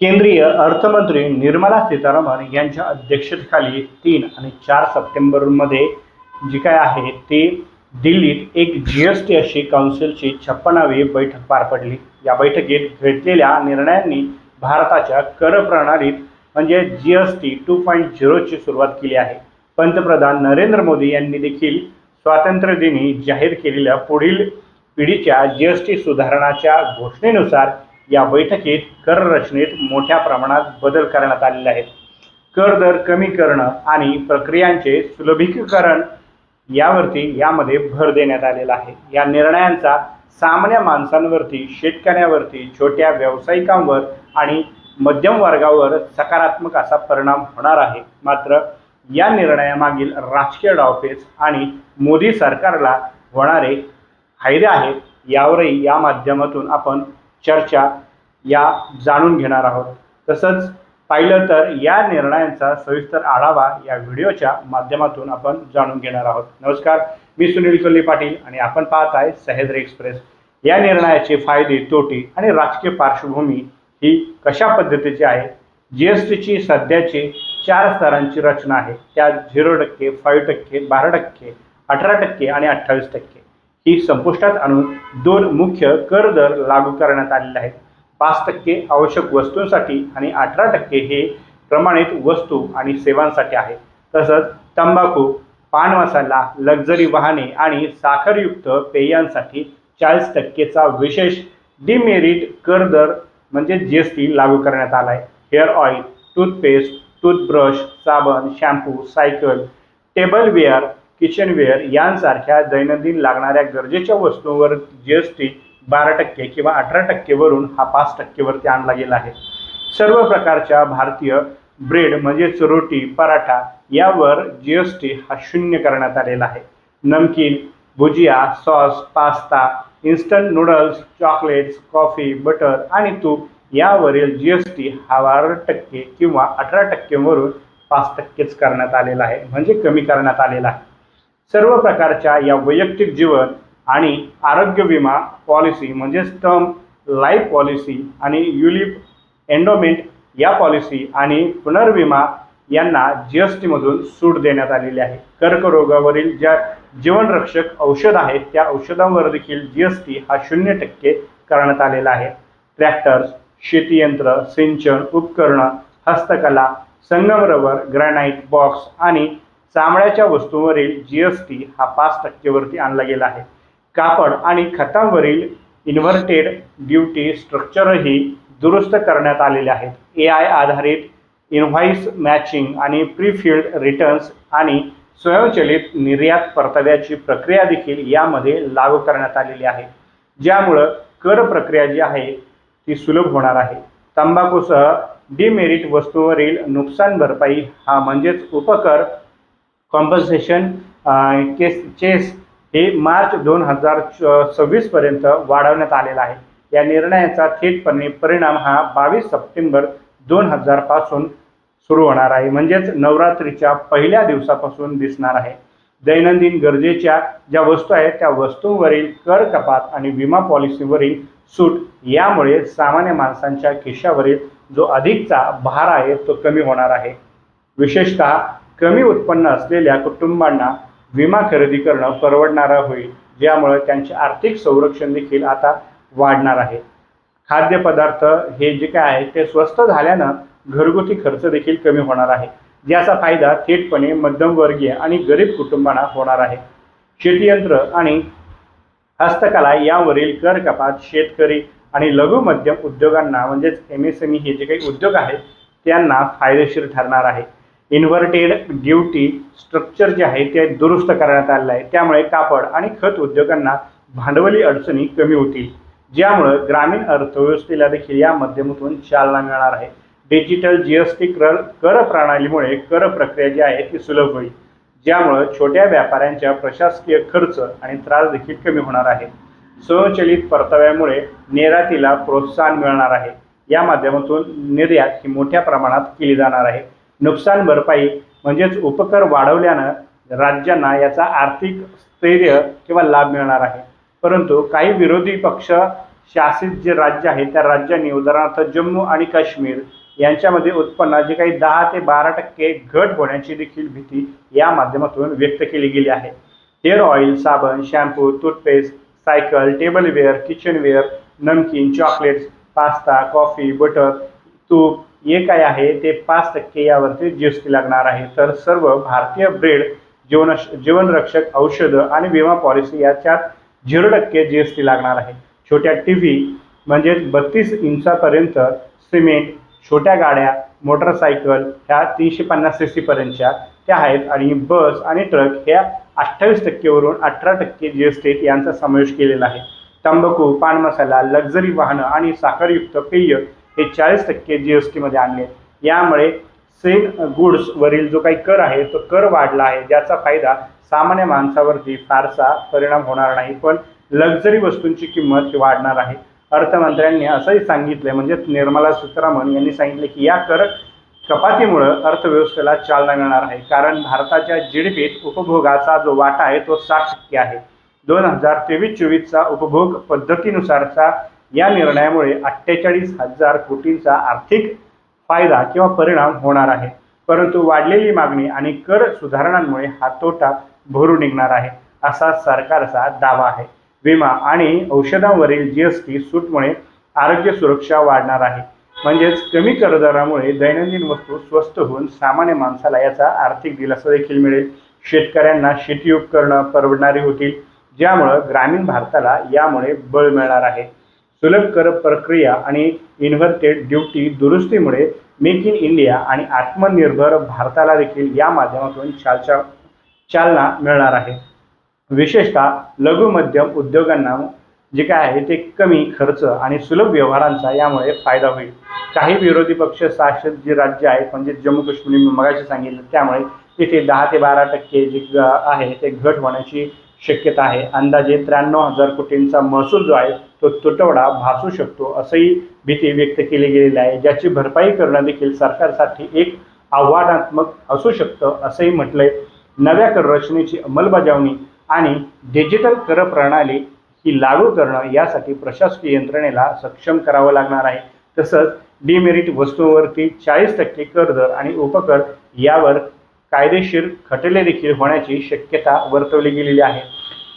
केंद्रीय अर्थमंत्री निर्मला सीतारामन यांच्या अध्यक्षतेखाली तीन आणि चार सप्टेंबरमध्ये जी काय आहे ते दिल्लीत एक जी एस टी अशी काउन्सिलची छप्पनावी बैठक पार पडली. या बैठकीत घेतलेल्या निर्णयांनी भारताच्या कर प्रणालीत म्हणजे G S T two point झिरोची सुरुवात केली आहे. पंतप्रधान नरेंद्र मोदी यांनी देखील स्वातंत्र्यदिनी जाहीर केलेल्या पुढील पिढीच्या जी एस टी सुधारणाच्या घोषणेनुसार या बैठकीत कर रचनेत मोठ्या प्रमाणात बदल करण्यात आलेले आहेत. कर दर कमी करणं आणि प्रक्रियांचे सुलभीकरण यावरती यामध्ये भर देण्यात आलेला आहे. या निर्णयांचा सामान्य माणसांवरती शेतकऱ्यावरती छोट्या व्यावसायिकांवर आणि मध्यम वर्गावर सकारात्मक असा परिणाम होणार आहे. मात्र या निर्णयामागील राजकीय डावपेच आणि मोदी सरकारला होणारे फायदे आहेत यावरही या माध्यमातून आपण चर्चा या जाणून घेणार आहोत. तसंच पाहिलं तर या निर्णयांचा सविस्तर आढावा या व्हिडिओच्या माध्यमातून आपण जाणून घेणार आहोत. नमस्कार मी सुनील कोल्हे पाटील आणि आपण पाहत आहे सह्याद्री एक्सप्रेस. या निर्णयाचे फायदे तोटे आणि राजकीय पार्श्वभूमी ही कशा पद्धतीची आहे? जी एस टीची सध्याची चार स्तरांची रचना आहे. त्यात झिरो टक्के फाईव्ह टक्के बारा टक्के अठरा टक्के आणि अठ्ठावीस टक्के. ही संपुष्टात आणून दोन मुख्य कर दर लागू करण्यात आलेले आहेत. पाच टक्के आवश्यक वस्तूंसाठी आणि अठरा टक्के हे प्रमाणित वस्तू आणि सेवांसाठी आहे. तसंच तंबाखू पान मसाला लक्झरी वाहने आणि साखरयुक्त पेयांसाठी चाळीस टक्केचा विशेष डिमेरिट कर दर म्हणजे जी एस टी लागू करण्यात आला आहे. हेअर ऑइल टूथपेस्ट टूथब्रश साबण शॅम्पू सायकल टेबलवेअर किचनवेअर यांसारख्या दैनंदिन लागणाऱ्या गरजेच्या वस्तूंवर जी एस टी बारा टक्के किंवा अठरा टक्केवरून हा पाच टक्केवरती आणला गेला आहे. सर्व प्रकारच्या भारतीय ब्रेड म्हणजेच रोटी पराठा यावर जी एस टी हा शून्य करण्यात आलेला आहे. Namkeen bhujia sauce pasta instant noodles chocolates coffee butter आणि तूप यावरील जी एस टी हा बारा टक्के किंवा अठरा टक्केवरून पाच टक्केच करण्यात आलेला आहे. म्हणजे कमी करण्यात आलेला आहे. सर्व प्रकारच्या या वैयक्तिक जीवन आणि आरोग्य विमा पॉलिसी म्हणजेच टर्म लाईफ पॉलिसी आणि युलिप एन्डोमेंट या पॉलिसी आणि पुनर्विमा यांना जी एस टीमधून सूट देण्यात आलेली आहे. कर्करोगावरील ज्या जीवनरक्षक औषध आहेत त्या औषधांवर देखील जी एस टी हा शून्य टक्के करण्यात आलेला आहे. ट्रॅक्टर्स शेतीयंत्र सिंचन उपकरणं हस्तकला संगम रबर ग्रॅनाईट बॉक्स आणि चामड्याच्या वस्तूंवरील जी एस टी हा पाच टक्केवरती आणला गेला आहे. कापड आणि खतांवरील इन्व्हर्टेड ड्युटी स्ट्रक्चरही दुरुस्त करण्यात आलेले आहेत. ए आय आधारित इन्व्हाईस मॅचिंग आणि प्रीफिल्ड रिटर्न्स आणि स्वयंचलित निर्यात परताव्याची प्रक्रिया देखील यामध्ये लागू करण्यात आलेली आहे. ज्यामुळं कर प्रक्रिया जी आहे ती सुलभ होणार आहे. तंबाखूसह डिमेरिट वस्तूवरील नुकसान भरपाई हा म्हणजेच उपकर कॉम्पन्सेशन केस चेस हे मार्च दोन हजार सव्वीसपर्यंत वाढवण्यात आलेला आहे. या निर्णयाचा थेटपणे परिणाम हा बावीस सप्टेंबर दोन हजारपासून सुरू होणार आहे. म्हणजेच नवरात्रीच्या पहिल्या दिवसापासून दिसणार आहे. दैनंदिन गरजेच्या ज्या वस्तू आहेत त्या वस्तूंवरील कर कपात आणि विमा पॉलिसीवरील सूट यामुळे सामान्य माणसांच्या खिशावरील जो अधिकचा भार आहे तो कमी होणार आहे. विशेषतः कमी उत्पन्न असलेल्या कुटुंबांना विमा खरेदी करणं परवडणारं होईल ज्यामुळे त्यांचे आर्थिक संरक्षण देखील आता वाढणार आहे. खाद्यपदार्थ हे जे काय आहे ते स्वस्त झाल्यानं घरगुती खर्च देखील कमी होणार आहे. ज्याचा फायदा थेटपणे मध्यमवर्गीय आणि गरीब कुटुंबांना होणार आहे. शेतीयंत्र आणि हस्तकला यावरील कर कपात शेतकरी आणि लघु मध्यम उद्योगांना म्हणजेच एम एस एम ई हे जे काही उद्योग आहेत त्यांना फायदेशीर ठरणार आहे. इन्व्हर्टेड ड्युटी स्ट्रक्चर जे आहे ते दुरुस्त करण्यात आलेलं आहे. त्यामुळे कापड आणि खत उद्योगांना भांडवली अडचणी कमी होतील. ज्यामुळं ग्रामीण अर्थव्यवस्थेला देखील या माध्यमातून चालना मिळणार आहे. डिजिटल जी एस टी कर कर प्रणालीमुळे कर प्रक्रिया जी आहे ती सुलभ होईल. ज्यामुळं छोट्या व्यापाऱ्यांच्या प्रशासकीय खर्च आणि त्रास देखील कमी होणार आहे. स्वयंचलित परताव्यामुळे निर्यातीला प्रोत्साहन मिळणार आहे. या माध्यमातून निर्यात ही मोठ्या प्रमाणात केली जाणार आहे. नुकसान भरपाई म्हणजेच उपकर वाढवल्यानं राज्यांना याचा आर्थिक स्थैर्य किंवा लाभ मिळणार आहे. परंतु काही विरोधी पक्ष शासित जे राज्य आहे त्या राज्यांनी उदाहरणार्थ जम्मू आणि काश्मीर यांच्यामध्ये उत्पन्न जे काही दहा ते बारा टक्के घट होण्याची देखील भीती या माध्यमातून व्यक्त केली गेली आहे. हेअर ऑइल साबण shampoo toothpaste cycle tableware kitchenware नमकीन चॉकलेट्स पास्ता कॉफी बटर तूप हे काय आहे ते पाच टक्के यावरती जी एस टी लागणार आहे. तर सर्व भारतीय ब्रेड जीवन जीवनरक्षक औषधं आणि विमा पॉलिसी याच्यात झिरो टक्के जी एस टी लागणार आहे. छोट्या टी व्ही म्हणजेच बत्तीस इंचापर्यंत सिमेंट छोट्या गाड्या मोटरसायकल ह्या तीनशे पन्नास सी सीपर्यंतच्या त्या आहेत. आणि बस आणि ट्रक ह्या अठ्ठावीस टक्केवरून अठरा टक्के जी एस टी यांचा समावेश केलेला आहे. तंबाखू पान मसाला लक्झरी वाहनं आणि साखरयुक्त पेय हे चाळीस टक्के जी एस टीमध्ये आणले. यामुळे सेल गुड्सवरील जो काही कर आहे तो कर वाढला आहे ज्याचा फायदा सामान्य माणसावरती फारसा परिणाम होणार नाही पण लक्झरी वस्तूंची किंमत वाढणार आहे. अर्थमंत्र्यांनी असंही सांगितलं म्हणजे निर्मला सीतारामन यांनी सांगितले की या कर कपातीमुळं अर्थव्यवस्थेला चालना मिळणार आहे. कारण भारताच्या जी डी पीत उपभोगाचा जो वाटा आहे तो साठ टक्के आहे. दोन हजार तेवीस चोवीसचा उपभोग पद्धतीनुसारचा या निर्णयामुळे अठ्ठेचाळीस हजार कोटींचा आर्थिक फायदा किंवा परिणाम होणार आहे. परंतु वाढलेली मागणी आणि कर सुधारणांमुळे हा तोटा भरून निघणार आहे असा सरकारचा दावा आहे. विमा आणि औषधांवरील जी एस टी सूटमुळे आरोग्य सुरक्षा वाढणार आहे. म्हणजेच कमी करदरामुळे दैनंदिन वस्तू स्वस्त होऊन सामान्य माणसाला याचा आर्थिक दिलासा देखील मिळेल. शेतकऱ्यांना शेती उपकरणं परवडणारी होतील ज्यामुळं ग्रामीण भारताला यामुळे बळ मिळणार आहे. सुलभ कर प्रक्रिया आणि इन्व्हर्टेड ड्युटी दुरुस्तीमुळे मेक इन इंडिया आणि आत्मनिर्भर भारताला देखील या माध्यमातून चालचा चालना मिळणार आहे. विशेषतः लघु मध्यम उद्योगांना जे काय आहे ते कमी खर्च आणि सुलभ व्यवहारांचा यामुळे फायदा होईल. काही विरोधी पक्ष शासित जे राज्य आहेत म्हणजे जम्मू काश्मीर मी मगाशी सांगितलं त्यामुळे तिथे दहा ते बारा टक्के जे ग- आहे ते घट होण्याची शक्यता आहे. अंदाजे त्र्याण्णव हजार कोटींचा महसूल जो आहे तो तुटवडा भासू शकतो असंही भीती व्यक्त केली गेलेली आहे. ज्याची भरपाई करणं देखील सरकारसाठी एक आव्हानात्मक असू शकतं असंही म्हटलंय. नव्या कर रचनेची अंमलबजावणी आणि डिजिटल कर प्रणाली ही लागू करणं यासाठी प्रशासकीय यंत्रणेला सक्षम करावं लागणार आहे. तसंच डिमेरिट वस्तूंवरती चाळीस टक्के कर दर आणि उपकर यावर कायदेशीर खटले देखील होण्याची शक्यता वर्तवली गेलेली आहे.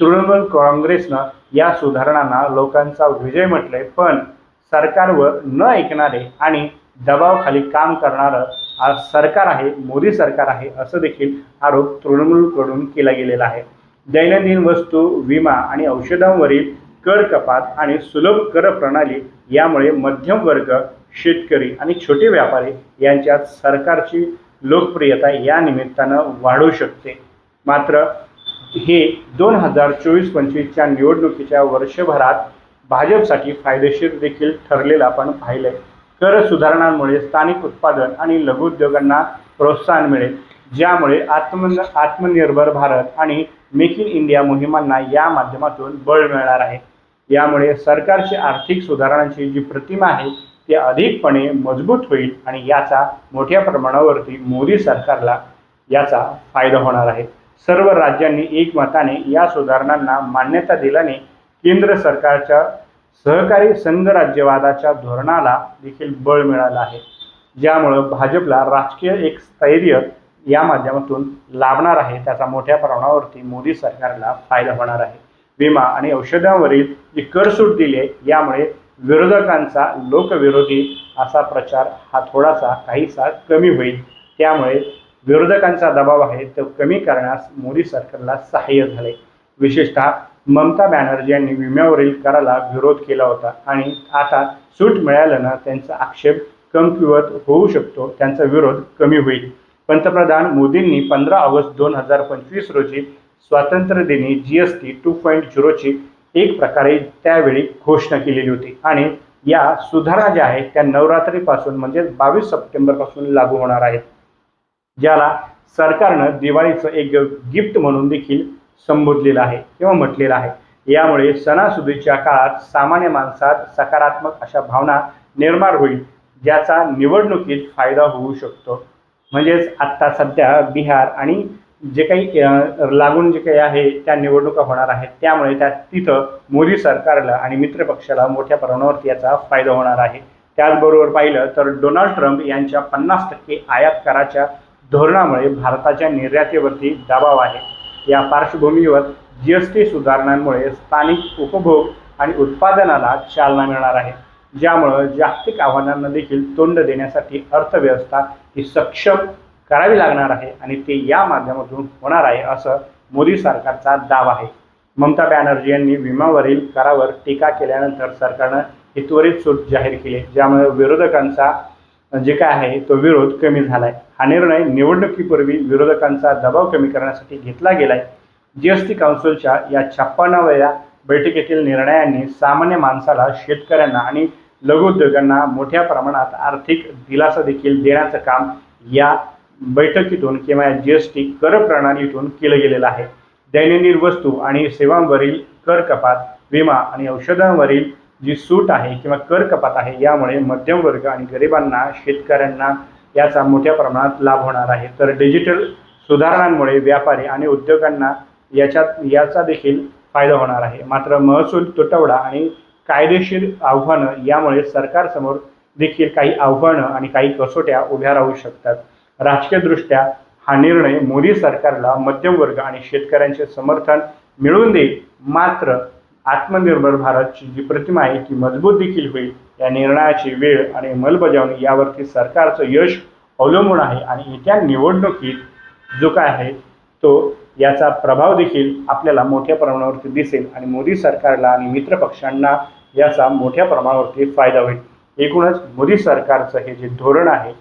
तृणमूल काँग्रेसनं या सुधारणांना लोकांचा विजय म्हटले पण सरकारवर न ऐकणारे आणि दबावाखाली काम करणारं सरकार आहे मोदी सरकार आहे असं देखील आरोप तृणमूलकडून केला गेलेला आहे. दैनंदिन वस्तू विमा आणि औषधांवरील कर कपात आणि सुलभ कर प्रणाली यामुळे मध्यम वर्ग शेतकरी आणि छोटे व्यापारी यांच्यात सरकारची लोकप्रियता या निमित्तानं वाढू शकते. मात्र हे दोन हजार चोवीस पंचवीसच्या निवडणुकीच्या वर्षभरात भाजपसाठी फायदेशीर देखील ठरलेलं आपण पाहिलंय. कर सुधारणांमुळे स्थानिक उत्पादन आणि लघुउद्योगांना प्रोत्साहन मिळेल. ज्यामुळे आत्म आत्मनिर्भर भारत आणि मेक इन इंडिया मोहिमांना या माध्यमातून बळ मिळणार आहे. यामुळे सरकारची आर्थिक सुधारणांची जी प्रतिमा आहे ते अधिकपणे मजबूत होईल आणि याचा मोठ्या प्रमाणावरती मोदी सरकारला याचा फायदा होणार आहे. सर्व राज्यांनी एकमताने या सुधारणांना मान्यता दिल्याने केंद्र सरकारच्या सहकारी संघराज्यवादाच्या धोरणाला देखील बळ मिळालं आहे. ज्यामुळं भाजपला राजकीय एक स्थैर्य या माध्यमातून लाभणार आहे त्याचा मोठ्या प्रमाणावरती मोदी सरकारला फायदा होणार आहे. विमा आणि औषधांवरील जी करसूट दिली आहे यामुळे विरोधकांचा लोकविरोधी असा प्रचार हा थोडासा काहीसा कमी होईल. त्यामुळे विरोधकांचा दबाव आहे तो कमी करण्यास मोदी सरकारला सहाय्य झाले. विशेषतः ममता बॅनर्जी यांनी विम्यावरील कराला विरोध केला होता आणि आता सूट मिळाल्यानं त्यांचा आक्षेप कमकुवत होऊ शकतो त्यांचा विरोध कमी होईल. पंतप्रधान मोदींनी पंधरा ऑगस्ट दोन हजार पंचवीस रोजी स्वातंत्र्यदिनी G S T two point झिरोची एक प्रकारे त्यावेळी घोषणा केलेली होती. आणि या सुधारणा ज्या आहेत त्या नवरात्रीपासून म्हणजे बावीस सप्टेंबरपासून लागू होणार आहेत. ज्याला सरकारनं दिवाळीचं एक गिफ्ट म्हणून देखील संबोधलेलं आहे किंवा म्हटलेलं आहे. यामुळे सणासुदीच्या काळात सामान्य माणसात सकारात्मक अशा भावना निर्माण होईल ज्याचा निवडणुकीत फायदा होऊ शकतो. म्हणजेच आत्ता सध्या बिहार आणि जे काही लागून जे काही आहे त्या निवडणुका होणार आहेत. त्यामुळे त्या तिथं मोदी सरकारला आणि मित्रपक्षाला मोठ्या प्रमाणावरती याचा फायदा होणार आहे. त्याचबरोबर पाहिलं तर डोनाल्ड ट्रम्प यांच्या पन्नास टक्के आयात कराच्या धोरणामुळे भारताच्या निर्यातीवरती दबाव आहे. या पार्श्वभूमीवर जी एस टी सुधारणांमुळे स्थानिक उपभोग आणि उत्पादनाला चालना मिळणार आहे. ज्यामुळं जागतिक आव्हानांना देखील तोंड देण्यासाठी अर्थव्यवस्था ही सक्षम करावी लागणार आहे आणि ते या माध्यमातून होणार आहे असं मोदी सरकारचा दावा आहे. ममता बॅनर्जी यांनी विमावरील करावर टीका केल्यानंतर सरकारनं ही त्वरित सूट जाहीर केली ज्यामुळे विरोधकांचा जे काय आहे तो विरोध कमी झालाय. हा निर्णय निवडणुकीपूर्वी विरोधकांचा दबाव कमी करण्यासाठी घेतला गेलाय. टी काउन्सिलच्या या छप्पन्नाव्या बैठकीतील निर्णयांनी सामान्य माणसाला शेतकऱ्यांना आणि लघुउद्योगांना मोठ्या प्रमाणात आर्थिक दिलासा देखील देण्याचं काम या बैठकीतून किंवा जी एस टी कर प्रणालीतून केलं गेलेलं आहे. दैनंदिन वस्तू आणि सेवांवरील कर कपात विमा आणि औषधांवरील जी सूट आहे किंवा कर कपात आहे यामुळे मध्यम वर्ग आणि गरिबांना शेतकऱ्यांना याचा मोठ्या प्रमाणात लाभ होणार आहे. तर डिजिटल सुधारणांमुळे व्यापारी आणि उद्योगांना याच्यात याचा देखील फायदा होणार आहे. मात्र महसूल तुटवडा आणि कायदेशीर आव्हानं यामुळे सरकारसमोर देखील काही आव्हानं आणि काही कसोट्या उभ्या राहू शकतात. राजकीयदृष्ट्या हा निर्णय मोदी सरकारला मध्यमवर्ग आणि शेतकऱ्यांचे समर्थन मिळवून देईल. मात्र आत्मनिर्भर भारतची जी प्रतिमा आहे ती मजबूत देखील होईल. या निर्णयाची वेळ आणि अंमलबजावणी यावरती सरकारचं यश अवलंबून आहे आणि येत्या निवडणुकीत जो काय आहे तो याचा प्रभाव देखील आपल्याला मोठ्या प्रमाणावरती दिसेल आणि मोदी सरकारला आणि मित्रपक्षांना याचा मोठ्या प्रमाणावरती फायदा होईल. एकूणच मोदी सरकारचं हे जे धोरण आहे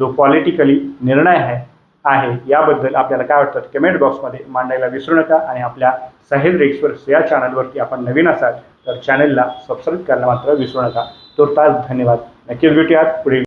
जो पॉलिटिकली निर्णय आहे आहे याबद्दल आपल्याला काय वाटतं? कमेंट बॉक्समध्ये मांडायला विसरू नका आणि आपल्या साहेब एक्सप्रेस या चॅनलवरती आपण नवीन असाल तर चॅनलला सबस्क्राईब करायला मात्र विसरू नका. तो तास धन्यवाद. नक्कीच भेटूयात पुढील